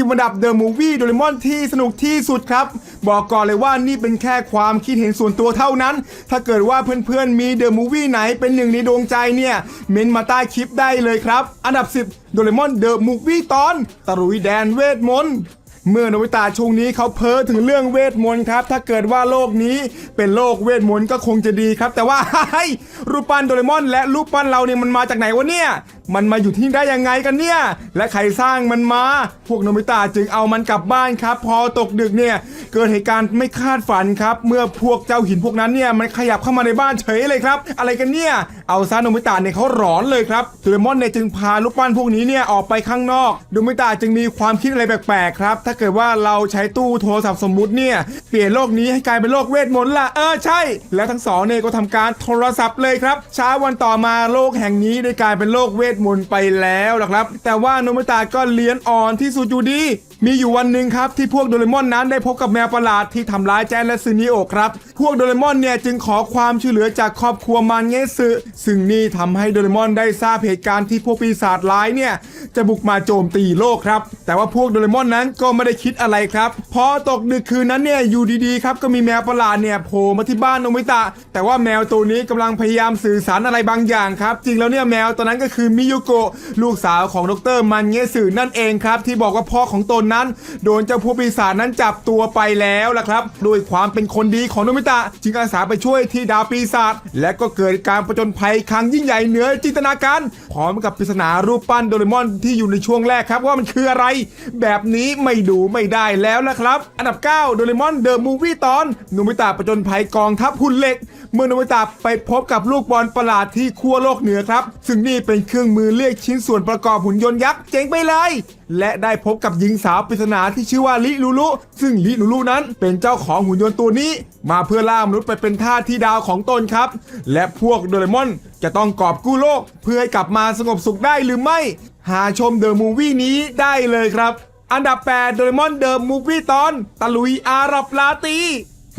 10อันดับเดอะมูวี่โดเรมอนที่สนุกที่สุดครับ บอกก่อนเลยว่านี่เป็นแค่ความคิดเห็นส่วนตัวเท่านั้น ถ้าเกิดว่าเพื่อนๆมีเดอะมูวี่ไหนเป็นหนึ่งในดวงใจเนี่ย เมนมาใต้คลิปได้เลยครับ อันดับ 10 โดเรมอนเดอะมูวี่ตอนตะลุยแดนเวทมนต์เมื่อโนบิตะช่วงนี้เขาเพ้อถึงเรื่องเวทมนต์ครับ ถ้าเกิดว่าโลกนี้เป็นโลกเวทมนต์ก็คงจะดีครับ แต่ว่ารูปปั้นโดเรมอน และรูปปั้นเราเนี่ยมันมาจากไหนวะเนี่ย มันมาอยู่ที่นี่ได้ยังไงกันเนี่ย และใครสร้างมันมา พวกโนบิตะจึงเอามันกลับบ้านครับ พอตกดึกเนี่ย เกิดเหตุการณ์ไม่คาดฝันครับ เมื่อพวกเจ้าหินพวกนั้นเนี่ยมันขยับเข้ามาในบ้านเฉยเลยครับ อะไรกันเนี่ย เอาซาโนบิตะเนี่ยเขาหลอนเลยครับโดเรมอนเนี่ยจึงพาลูกปั้นพวกนี้เนี่ยออกไปข้างนอกโนบิตะจึงมีความคิดอะไรแปลกๆครับ ถ้าเกิดว่าเราใช้ตู้โทรศัพท์สมมุติเนี่ยเปลี่ยนโลกนี้ให้กลายเป็นโลกเวทมนต์ละเออใช่ แล้วทั้งสองเนี่ยก็ทำการโทรศัพท์เลยครับเช้าวันต่อมาโลกแห่งนี้ได้กลายเป็นโลกเวทมนต์ไปแล้วล่ะครับ แต่ว่าโนบิตะก็เลี้ยนอ่อนที่สุดอยู่ดี มีอยู่วันหนึ่งครับที่พวกโดเรมอนนั้นได้พบกับแมวประหลาดที่ทำร้ายแจนและซึนิโอครับ พวกโดเรมอนเนี่ยจึงขอความช่วยเหลือจากครอบครัวมันเงสึซึ่งนี่ทำให้โดเรมอนได้ทราบเหตุการณ์ที่พวกปีศาจร้ายเนี่ยจะบุกมาโจมตีโลกครับ แต่ว่าพวกโดเรมอนนั้นก็ไม่ได้คิดอะไรครับพอตกดึกคืนนั้นเนี่ยอยู่ดีๆครับก็มีแมวประหลาดเนี่ยโผล่มาที่บ้านโนมิตะ แต่ว่าแมวตัวนี้กำลังพยายามสื่อสารอะไรบางอย่างครับ จริงแล้วเนี่ยแมวตัวนั้นก็คือมิยุโกะลูกสาวของดรมันเงสึนั่นเองครับที่บอกว่าพ่อของตนนั้น โดนเจ้าพวกปีศาจนั้นจับตัวไปแล้วล่ะครับด้วยความเป็นคนดีของโนมิตะจึงอาสาไปช่วยที่ดาวปีศาจและก็เกิดการประจนภัยครั้งยิ่งใหญ่เหนือจินตนาการพร้อมกับปริศนารูปปั้นโดเรมอนที่อยู่ในช่วงแรกครับว่ามันคืออะไร แบบนี้ไม่ดูไม่ได้แล้วนะครับ อันดับ 9 โดเรมอนเดอะมูฟวี่ตอนโนมิตะประจนภัยกองทัพหุ่นเหล็ก เมื่อโนบิตะไปพบกับลูกบอลประหลาดที่ขั้วโลกเหนือครับ ซึ่งนี่เป็นเครื่องมือเรียกชิ้นส่วนประกอบหุ่นยนต์ยักษ์เจ๋งไปเลย และได้พบกับหญิงสาวปริศนาที่ชื่อว่าลิลูลุ ซึ่งลิลูลุนั้นเป็นเจ้าของหุ่นยนต์ตัวนี้ มาเพื่อล่ามนุษย์ไปเป็นทาสที่ดาวของตนครับ และพวกโดเรมอนจะต้องกอบกู้โลก เพื่อให้กลับมาสงบสุขได้หรือไม่ หาชมเดอะมูวี่นี้ได้เลยครับ อันดับ 8 โดเรมอนเดอะมูวี่ตอน ตะลุยอาหรับลาตี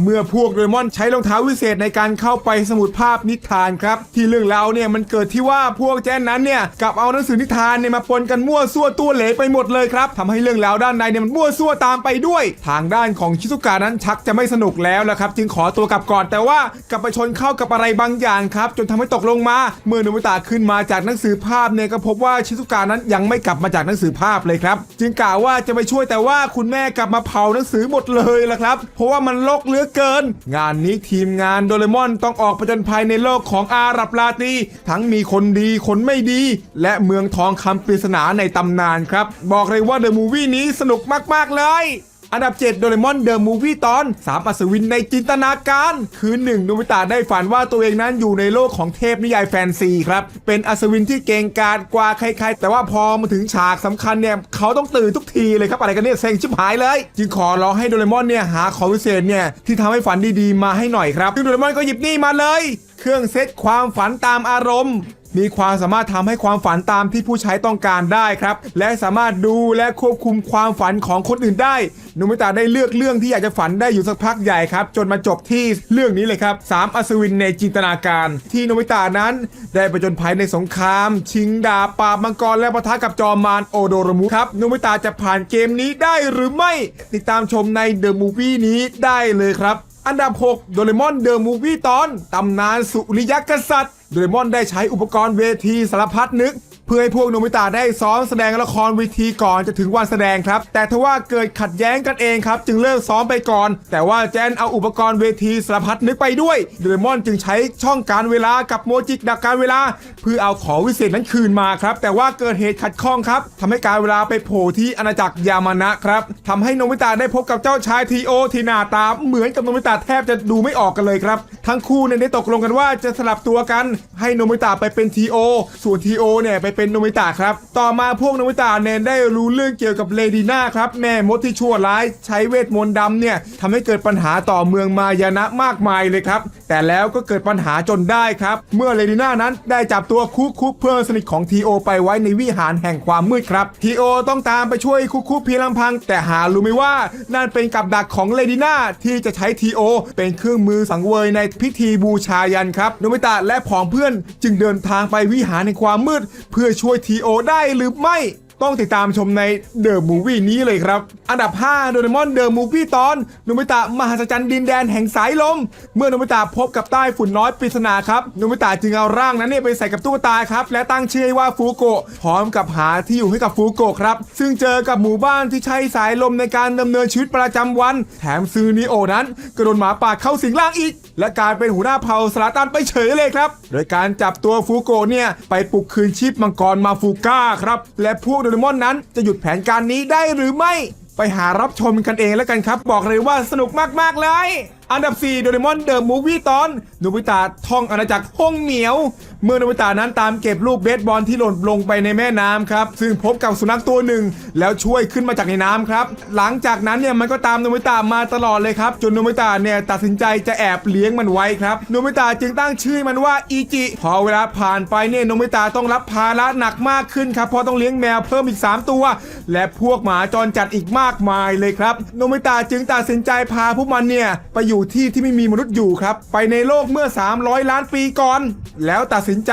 เมื่อพวกโดเรมอนใช้รองเท้าวิเศษในการเข้าไปสมุดภาพนิทานครับ ที่เรื่องราวเนี่ยมันเกิดที่ว่าพวกแจ้นนั้นเนี่ยกลับเอาหนังสือนิทานเนี่ยมาปนกันมั่วซั่วตัวเหลไปหมดเลยครับทำให้เรื่องราวด้านในเนี่ยมันมั่วซั่วตามไปด้วย ทางด้านของชิซุกะนั้นชักจะไม่สนุกแล้วละครับ จึงขอตัวกลับก่อนแต่ว่ากลับไปชนเข้ากับอะไรบางอย่างครับ จนทำให้ตกลงมา เมื่อโนบิตะขึ้นมาจากหนังสือภาพเนี่ยก็พบว่าชิซุกะนั้นยังไม่กลับมาจากหนังสือภาพเลยครับ จึงกล่าวว่าจะไปช่วยแต่ว่าคุณแม่กลับมาเผาหนังสือหมดเลยละครับ เพราะว่ามันลกเลือเกิน งานนี้ทีมงานโดเรมอนต้องออกประจนภัยในโลกของอาหรับลาตีทั้งมีคนดีคนไม่ดี และเมืองทองคำปริศนาในตำนานครับ บอกเลยว่าเดอะมูวี่นี้สนุกมาก ๆ เลย อันดับ 7 โดเรมอนเดอะมูวี่ตอน 3 อัศวินในจินตนาการ คือหนึ่งโนบิตะได้ฝันว่าตัวเองนั้นอยู่ในโลกของเทพนิยายแฟนซีครับ เป็นอัศวินที่เก่งกาจกว่าใครๆ แต่ว่าพอมาถึงฉากสำคัญเนี่ยเขาต้องตื่นทุกทีเลยครับอะไรกันเนี่ยเซ็งชิบหายเลย จึงขอร้องให้โดเรมอนเนี่ยหาของวิเศษเนี่ยที่ทำให้ฝันดีๆมาให้หน่อยครับซึ่งโดเรมอนก็หยิบนี่มาเลย เครื่องเซตความฝันตามอารมณ์ มีความสามารถทำให้ความฝันตามที่ผู้ใช้ต้องการได้ครับ และสามารถดูและควบคุมความฝันของคนอื่นได้โนมิตะได้เลือกเรื่องที่อยากจะฝันได้อยู่สักพักใหญ่ครับ จนมาจบที่เรื่องนี้เลยครับสามอัศวินในจินตนาการ ที่โนมิตะนั้น ได้ไปจนภัยในสงคราม ชิงดาปราบมังกรและปะทะกับจอมมารโอโดรมุครับโนมิตะจะผ่านเกมนี้ได้หรือไม่ ติดตามชมในเดอะมูฟวี่นี้ได้เลยครับ อันดับ 6 โดเรมอนเดอะมูฟวี่ตอน ตำนานสุริยกษัตริย์ โดเรมอนได้ใช้อุปกรณ์เวทีสารพัดนึก พื่อให้พวกโนบิตะได้ซ้อมแสดงละครเวทีก่อนจะถึงวันแสดงครับ แต่ทว่าเกิดขัดแย้งกันเองครับ จึงเลิกซ้อมไปก่อน แต่ว่าแจนเอาอุปกรณ์เวทีสารพัดนึกไปด้วยโดเรมอนจึงใช้ช่องการเวลากับโมจิกดักการเวลา เพื่อเอาของวิเศษนั้นคืนมาครับ แต่ว่าเกิดเหตุขัดข้องครับทำให้การเวลาไปโผล่ที่อาณาจักรยามานะครับทำให้โนบิตะได้พบกับเจ้าชายทีโอทีนาตาเหมือนกับโนบิตะแทบจะดูไม่ออกกันเลยครับ ทั้งคู่เนี่ยได้ตกลงกันว่าจะสลับตัวกัน ให้โนบิตะไปเป็นทีโอส่วนทีโอเนี่ยไปเป็นโนบิตะครับ ต่อมาพวกโนบิตะเนี่ยได้รู้เรื่องเกี่ยวกับเลดีน่าครับ แม่มดที่ชั่วร้ายใช้เวทมนต์ดำเนี่ยทำให้เกิดปัญหาต่อเมืองมายานะมากมายเลยครับ แต่แล้วก็เกิดปัญหาจนได้ครับ เมื่อเลดีน่านั้นได้จับตัวคุกคุกเพื่อนสนิทของทีโอไปไว้ในวิหารแห่งความมืดครับทีโอต้องตามไปช่วยคุกคุกเพียงลำพัง แต่หารู้ไหมว่านั่นเป็นกับดักของเลดีน่าที่จะใช้ทีโอเป็นเครื่องมือสังเวยในพิธีบูชายันครับโนบิตะและผองเพื่อนจึงเดินทางไปวิหารแห่งความมืด เพื่อช่วยทีโอได้หรือไม่ ต้องติดตามชมในเดอะมูวี่นี้เลยครับ อันดับ 5 โดเรมอนเดอะมูฟี่ตอนโนบิตะมหัศจรรย์ดินแดนแห่งสายลม เมื่อโนบิตะพบกับใต้ฝุ่นน้อยปริศนาครับโนบิตะจึงเอาร่างนั้นเนี่ยไปใส่กับตุ๊กตาครับ และตั้งชื่อให้ว่าฟูโกะพร้อมกับหาที่อยู่ให้กับฟูโกะครับ ซึ่งเจอกับหมู่บ้านที่ใช้สายลมในการดำเนินชีวิตประจำวัน แถมซือนิโอนั้นก็โดนหมาป่าเข้าสิงร่างอีก และการเป็นหัวหน้าเผ่าสลาตันไปเฉยเลยครับ โดยการจับตัวฟูโกะเนี่ยไปปลุกคืนชีพมังกรมาฟูก้าครับและพวกโดเรมอนนั้นจะหยุดแผนการนี้ได้หรือไม่ ไปหารับชมกันเองแล้วกันครับ บอกเลยว่าสนุกมากๆเลย อันดับ 4 โดเรมอนเดอะมูวี่ตอนโนบิตะท่องอาณาจักรห้องเหมียว เมื่อโนบิตะนั้นตามเก็บลูกเบสบอลที่หล่นลงไปในแม่น้ำครับ ซึ่งพบกับสุนัขตัวหนึ่ง แล้วช่วยขึ้นมาจากในน้ำครับ หลังจากนั้นเนี่ยมันก็ตามโนบิตะมาตลอดเลยครับ จนโนบิตะเนี่ยตัดสินใจจะแอบเลี้ยงมันไว้ครับโนบิตะจึงตั้งชื่อมันว่าอีจิพอเวลาผ่านไปเนี่ยโนบิตะต้องรับภาระหนักมากขึ้นครับเพราะต้องเลี้ยงแมวเพิ่มอีก 3 ตัว และพวกหมาจรจัดอีกมากมายเลยครับ โนมิตะจึงตัดสินใจพาพวกมันเนี่ย ไปอยู่ที่ที่ไม่มีมนุษย์อยู่ครับ ไปในโลกเมื่อ 300 ล้านปีก่อน แล้วตัดสินใจ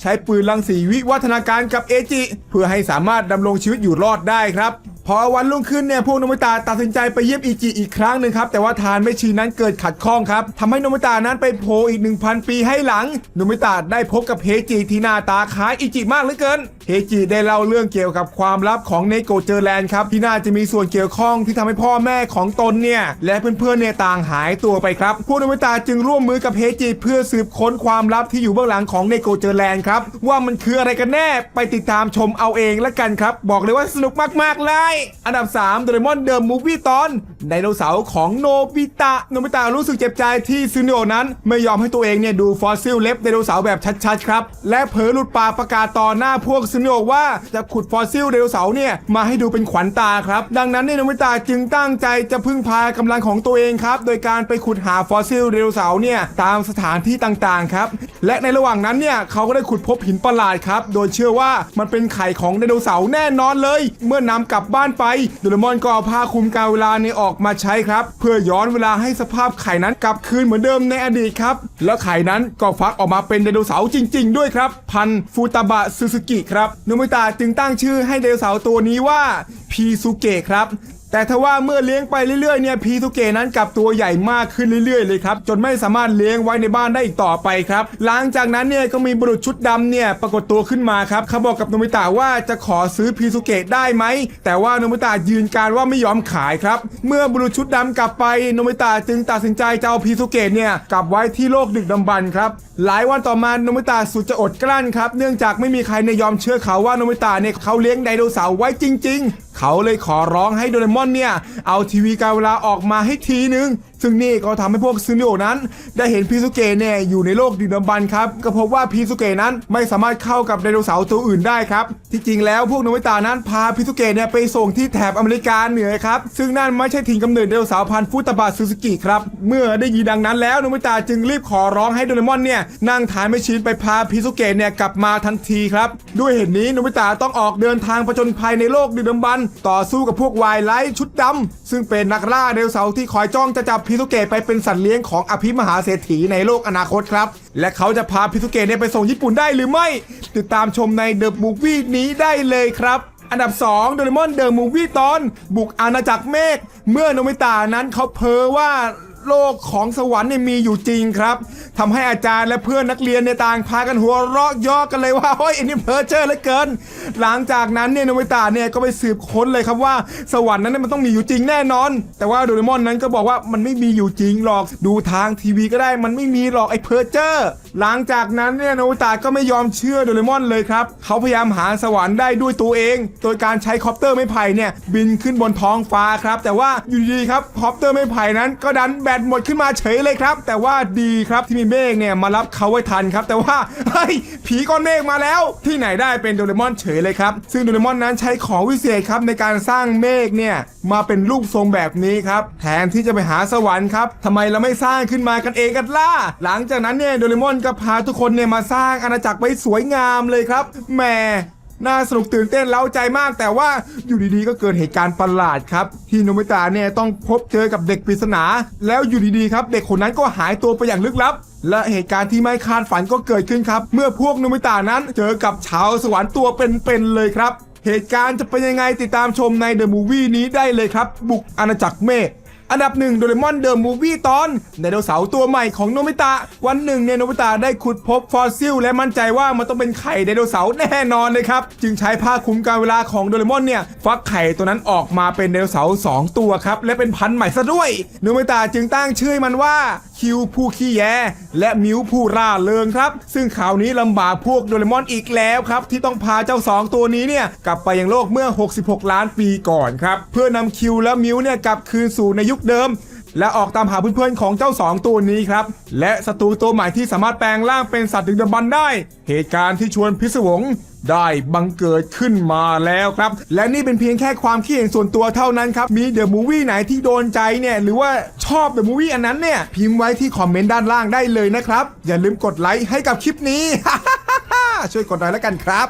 ใช้ปืนลังสีวิวัฒนาการกับเอจิ เพื่อให้สามารถดำรงชีวิตอยู่รอดได้ครับ อวันรุ่งขึ้นเนี่ยพวกโนบิตะตัดสินใจไปเยี่ยมอิจิอีกครั้งหนึ่งครับแต่ว่าทานไม่ชีนั้นเกิดขัดข้องครับทำให้โนบิตะนั้นไปโผล่อีก 1,000 ปีให้หลังโนบิตะได้พบกับเฮจิที่หน้าตาคล้ายอิจิมากเหลือเกินเฮจิได้เล่าเรื่องเกี่ยวกับความลับของเนโกเจอร์แลนด์ครับที่น่าจะมีส่วนเกี่ยวข้องที่ทำให้พ่อแม่ของตนเนี่ยและเพื่อนๆเนี่ยต่างหายตัวไปครับพวกโนบิตะจึงร่วมมือกับเฮจิเพื่อสืบค้นความลับที่อยู่เบื้องหลังของเนโกเจอร์แลนด์ครับว่ามันคืออะไรกันแน่ไปติดตามชมเอาเองละกันครับ บอกเลยว่าสนุกมากๆเลยอันดับ3โดเรมอนเดอะมูฟวี่ตอนไดโนเสาร์ของโนบิตะโนบิตะรู้สึกเจ็บใจที่ซูนิโอนั้น ไม่ยอมให้ตัวเองเนี่ยดูฟอสซิลเล็บไดโนเสาร์แบบชัดๆครับและเผลอหลุดปากประกาศต่อหน้าพวกซูนิโอว่าจะขุดฟอสซิลไดโนเสาร์เนี่ยมาให้ดูเป็นขวัญตาครับ ดังนั้นเนี่ยโนบิตะจึงตั้งใจจะพึ่งพากำลังของตัวเองครับโดยการไปขุดหาฟอสซิลไดโนเสาร์เนี่ยตามสถานที่ต่างๆครับและในระหว่างนั้นเนี่ยเขาก็ได้ขุดพบหินประหลาดครับโดยเชื่อว่ามันเป็นไข่ของไดโนเสาร์แน่นอนเลย เมื่อนำกลับบ้านไปโดเรมอนก็เอาผ้าคลุมการเวลาในออกมาใช้ครับ เพื่อย้อนเวลาให้สภาพไข่นั้นกลับคืนเหมือนเดิมในอดีตครับ แล้วไข่นั้นก็ฟักออกมาเป็นไดโนเสาร์จริง ๆ ด้วยครับ พันฟูตาบะซูซูกิครับโนมิตะจึงตั้งชื่อให้ไดโนเสาร์ตัวนี้ว่าพีซูเกะครับ แต่ทว่าเมื่อเลี้ยงไปเรื่อยๆเนี่ยพีทุเกนั้นกลับตัวใหญ่มากขึ้นเรื่อยๆเลยครับจนไม่สามารถเลี้ยงไว้ในบ้านได้อีกต่อไปครับ หลังจากนั้นเนี่ยก็มีบุรุษชุดดำเนี่ยปรากฏตัวขึ้นมาครับเขาบอกกับโนมิตะว่าจะขอซื้อพีทุเกได้ไหมแต่ว่าโนมิตะยืนการว่าไม่ยอมขายครับ เมื่อบุรุษชุดดำกลับไปโนมิตะจึงตัดสินใจจะเอาพีทุเกเนี่ยกลับไว้ที่โลกดึกดำบรรพ์ครับหลายวันต่อมาโนมิตะสุดจะอดกลั้นครับเนื่องจากไม่มีใครในยยอมเชื่อเขาว่าโนมิตะเนี่ยเขาเลี้ยงไดโนเสาร์ไว้จริง ๆ เขาเลยขอร้องให้โดเรมอนเนี่ยเอาทีวีการเวลาออกมาให้ทีนึง ซึ่งนี่ก็ทำให้พวกซูนิโอนั้น ได้เห็นพีซุเกะเนี่ยอยู่ในโลกดึกดำบรรครับ ก็พบว่าพีซุเกะนั้นไม่สามารถเข้ากับไดโนเสาร์ตัวอื่นได้ครับ ที่จริงแล้วพวกโนบิตะนั้นพาพีซุเกะเนี่ยไปส่งที่แถบอเมริกาเหนือครับ ซึ่งนั่นไม่ใช่ถิ่นกำเนิดไดโนเสาร์พันธุ์ฟุตบะซูซูกิครับ เมื่อได้ยินดังนั้นแล้วโนบิตะจึงรีบขอร้องให้โดเรมอนเนี่ยนั่งถ่ายไม่ชินไปพาพีซุเกะเนี่ยกลับมาทันทีครับ ด้วยเหตุนี้โนบิตะต้องออกเดินทางผจญภัยในโลกดึกดำบรรต่อสู้กับพวกวายไลท์ชุดดำซึ่งเป็นนักล่าไดโนเสาร์ที่คอยจ้องจะจับพิสุเกะไปเป็นสัตว์เลี้ยงของอภิมหาเศรษฐีในโลกอนาคตครับ และเขาจะพาพิสุเกะเนี่ยไปส่งญี่ปุ่นได้หรือไม่ ติดตามชมในเดอะมูฟวี่นี้ได้เลยครับอันดับ 2 โดเรมอนเดอะมูฟวี่ตอน บุกอาณาจักรเมฆ เมื่อโนมิตานั้นเขาเพ้อว่า โลกของสวรรค์เนี่ยมีอยู่จริงครับทำให้อาจารย์และเพื่อนนักเรียนในต่างพากันหัวเราะย่อกันเลยว่าเฮ้ยอันนี้เพ้อเจ้อเหลือเกิน หลังจากนั้นเนี่ยโนมิตาเนี่ยก็ไปสืบค้นเลยครับว่าสวรรค์นั้นมันต้องมีอยู่จริงแน่นอน แต่ว่าโดเรมอนนั้นก็บอกว่ามันไม่มีอยู่จริงหรอกดูทางทีวีก็ได้มันไม่มีหรอกไอ้เพ้อเจ้อหลังจากนั้นเนี่ยโนบิตะก็ไม่ยอมเชื่อโดเรมอนเลยครับเขาพยายามหาสวรรค์ได้ด้วยตัวเอง โดยการใช้คอปเตอร์ไม้ไผ่เนี่ยบินขึ้นบนท้องฟ้าครับ แต่ว่าอยู่ดีครับคอปเตอร์ไม้ไผ่นั้นก็ดันแบตหมดขึ้นมาเฉยเลยครับ แต่ว่าดีครับที่มีเมฆเนี่ยมารับเขาไว้ทันครับ แต่ว่าเฮ้ยผีก้อนเมฆมาแล้ว ที่ไหนได้เป็นโดเรมอนเฉยเลยครับ ซึ่งโดเรมอนนั้นใช้ของวิเศษครับในการสร้างเมฆเนี่ยมาเป็นรูปทรงแบบนี้ครับแทนที่จะไปหาสวรรค์ครับทำไมเราไม่สร้างขึ้นมากันเองกันล่ะหลังจากนั้นเนี่ยโดเรมอนก็พาทุกคนเนี่ยมาสร้างอาณาจักรไว้สวยงามเลยครับแหม น่าสนุกตื่นเต้นเล้าใจมาก แต่ว่าอยู่ดีๆก็เกิดเหตุการณ์ประหลาดครับที่โนมิตะเนี่ยต้องพบเจอกับเด็กปริศนา แล้วอยู่ดีๆครับ เด็กคนนั้นก็หายตัวไปอย่างลึกลับ และเหตุการณ์ที่ไม่คาดฝันก็เกิดขึ้นครับ เมื่อพวกโนมิตะนั้นเจอกับชาวสวรรค์ตัวเป็นๆเลยครับ เหตุการณ์จะเป็นยังไงติดตามชมในเดอะมูวี่นี้ได้เลยครับ บุกอาณาจักรเมฆ อันดับหนึ่งโดเรมอนเดอะมูวี่ตอนไดโนเสาร์ตัวใหม่ของโนบิตะ วันหนึ่งเนี่ยโนบิตะได้ขุดพบฟอสซิล และมั่นใจว่ามันต้องเป็นไข่ไดโนเสาร์แน่นอนเลยครับ จึงใช้ผ้าคลุมการเวลาของโดเรมอนเนี่ยฟักไข่ตัวนั้นออกมาเป็นไดโนเสาร์สองตัวครับและเป็นพันธุ์ใหม่ซะด้วยโนบิตะจึงตั้งชื่อมันว่า คิวผู้ขี้แยและมิวผู้ร่าเริงครับ ซึ่งข่าวนี้ลำบากพวกโดเรมอนอีกแล้วครับที่ต้องพาเจ้า 2 ตัวนี้เนี่ยกลับไปยังโลกเมื่อ 66 ล้านปีก่อนครับเพื่อนำคิวและมิวเนี่ยกลับคืนสู่ในยุคเดิมและออกตามหาเพื่อนๆของเจ้า 2 ตัวนี้ครับ และศัตรูตัวใหม่ที่สามารถแปลงร่างเป็นสัตว์ดึกดำบรรพ์ได้ เหตุการณ์ที่ชวนพิศวง ได้บังเกิดขึ้นมาแล้วครับ และนี่เป็นเพียงแค่ความคิดเห็นส่วนตัวเท่านั้นครับ มีเดอะมูวี่ไหนที่โดนใจเนี่ย หรือว่าชอบเดอะมูวี่อันนั้นเนี่ย พิมพ์ไว้ที่คอมเมนต์ด้านล่างได้เลยนะครับ อย่าลืมกดไลค์ให้กับคลิปนี้ ช่วยกดไลค์แล้วกันครับ